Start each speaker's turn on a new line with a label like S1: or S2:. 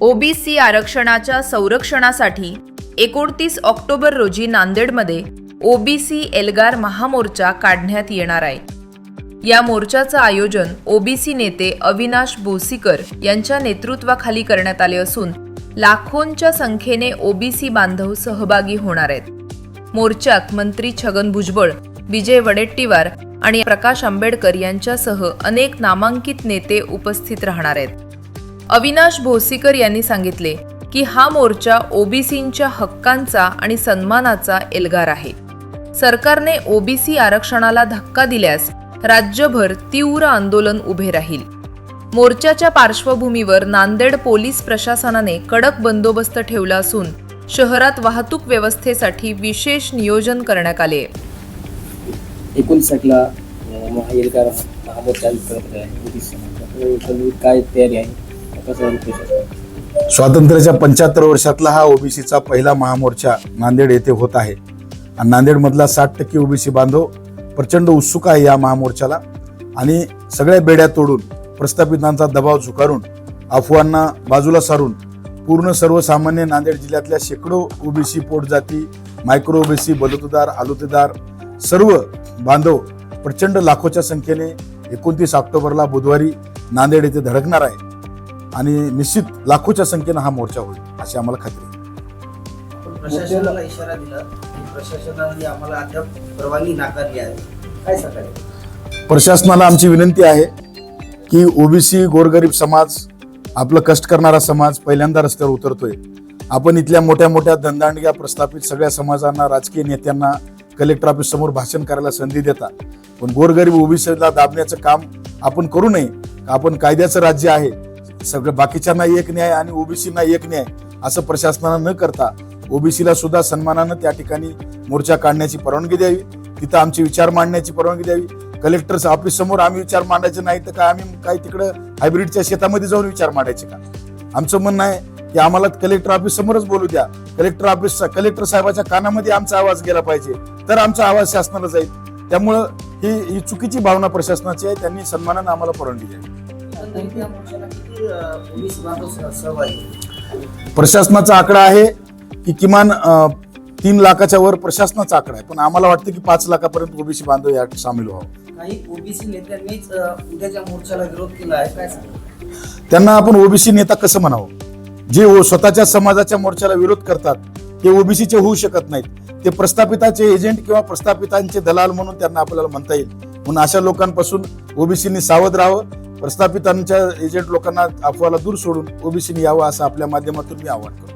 S1: OBC आरक्षणाच्या संरक्षणासाठी एकोणतीस ऑक्टोबर रोजी नांदेडमध्ये ओबीसी एल्गार महामोर्चा काढण्यात येणार आहे. या मोर्चाचं आयोजन ओबीसी नेते अविनाश बोसीकर यांच्या नेतृत्वाखाली करण्यात आले असून लाखोंच्या संख्येने ओबीसी बांधव सहभागी होणार आहेत. मोर्चात मंत्री छगन भुजबळ विजय वडेट्टीवार आणि प्रकाश आंबेडकर यांच्यासह अनेक नामांकित नेते उपस्थित राहणार आहेत. अविनाश भोसीकर यांनी सांगितले की हा मोर्चा ओबीसींच्या हक्कांचा आणि सन्मानाचा एल्गार आहे. सरकारने ओबीसी आरक्षणाला धक्का दिल्यास राज्यभर तीव्र आंदोलन उभे राहील. मोर्चाच्या पार्श्वभूमीवर नांदेड पोलीस प्रशासनाने कडक बंदोबस्त ठेवला असून शहरात वाहतूक व्यवस्थेसाठी विशेष नियोजन करण्यात आले. आहे
S2: महाएल्गार महामोर्चा काय तयारी आहे?
S3: स्वातंत्र्याच्या पंच्याहत्तर वर्षातला हा ओबीसीचा पहिला महामोर्चा नांदेड येथे होत आहे. आणि नांदेडमधला साठ टक्के ओबीसी बांधव प्रचंड उत्सुक आहे या महामोर्चाला. आणि सगळ्या बेड्या तोडून प्रस्थापितांचा दबाव झुकारून अफवांना बाजूला सारून पूर्ण सर्वसामान्य नांदेड जिल्ह्यातल्या शेकडो ओबीसी पोटजाती मायक्रो ओबीसी बलुतेदार आलुतेदार सर्व बांधव प्रचंड लाखोच्या संख्येने एकोणतीस ऑक्टोबरला बुधवारी नांदेड येथे धडकणार आहे आणि निश्चित लाखोच्या संख्येनं हा मोर्चा होईल अशी आम्हाला खात्री आहे.
S4: प्रशासनाला इशारा दिला. प्रशासनाने आम्हाला अद्याप परवानगी नाकारली आहे. काय
S3: प्रशासनाला आमची विनंती आहे की ओबीसी गोरगरीब समाज आपलं कष्ट करणारा समाज पहिल्यांदा रस्त्यावर उतरतोय. आपण इथल्या मोठ्या मोठ्या धंदांडग्या प्रस्थापित सगळ्या समाजांना राजकीय नेत्यांना कलेक्टर ऑफिस समोर भाषण करायला संधी देता. पण गोरगरीब ओबीसीला दाबण्याचं काम आपण करू नये. आपण कायद्याचं राज्य आहे. सगळं बाकीच्यांना एक न्याय आणि ओबीसीना एक न्याय असं प्रशासनानं न करता ओबीसीला सुद्धा सन्मानानं त्या ठिकाणी मोर्चा काढण्याची परवानगी द्यावी. तिथं आमचे विचार मांडण्याची परवानगी द्यावी. कलेक्टर ऑफिस समोर आम्ही विचार मांडायचे नाही तर काय आम्ही काय तिकडं हायब्रिडच्या शेतामध्ये जाऊन विचार मांडायचे का? आमचं म्हणणं आहे की आम्हाला कलेक्टर ऑफिस समोरच बोलू द्या. कलेक्टर ऑफिसचा कलेक्टर साहेबाच्या कानामध्ये आमचा आवाज गेला पाहिजे. तर आमचा आवाज शासनाला जाईल. त्यामुळं ही ही चुकीची भावना प्रशासनाची आहे. त्यांनी सन्मानानं आम्हाला परवानगी द्यावी. प्रशासनाचा आकडा आहे की किमान तीन लाखाच्या वर प्रशासनाचा आकडा आहे. पण आम्हाला वाटतं की पाच लाखापर्यंत ओबीसी बांधव यात सामील व्हावं.
S4: काही ओबीसी नेत्यांनीच उद्याच्या मोर्चाला विरोध केला आहे काय
S3: त्यांना आपण ओबीसी नेता कसं म्हणावं? जे स्वतःच्या समाजाच्या मोर्चाला विरोध करतात ते ओबीसीचे होऊ शकत नाहीत. ते प्रस्थापिताचे एजंट किंवा प्रस्थापितांचे दलाल म्हणून त्यांना आपल्याला म्हणता येईल. म्हणून अशा लोकांपासून ओबीसीनी सावध राहावं. प्रस्थापितांच्या एजंट लोकांना अफवाला दूर सोडून ओबीसीने यावं असं आपल्या माध्यमातून मी आवाहन करतो.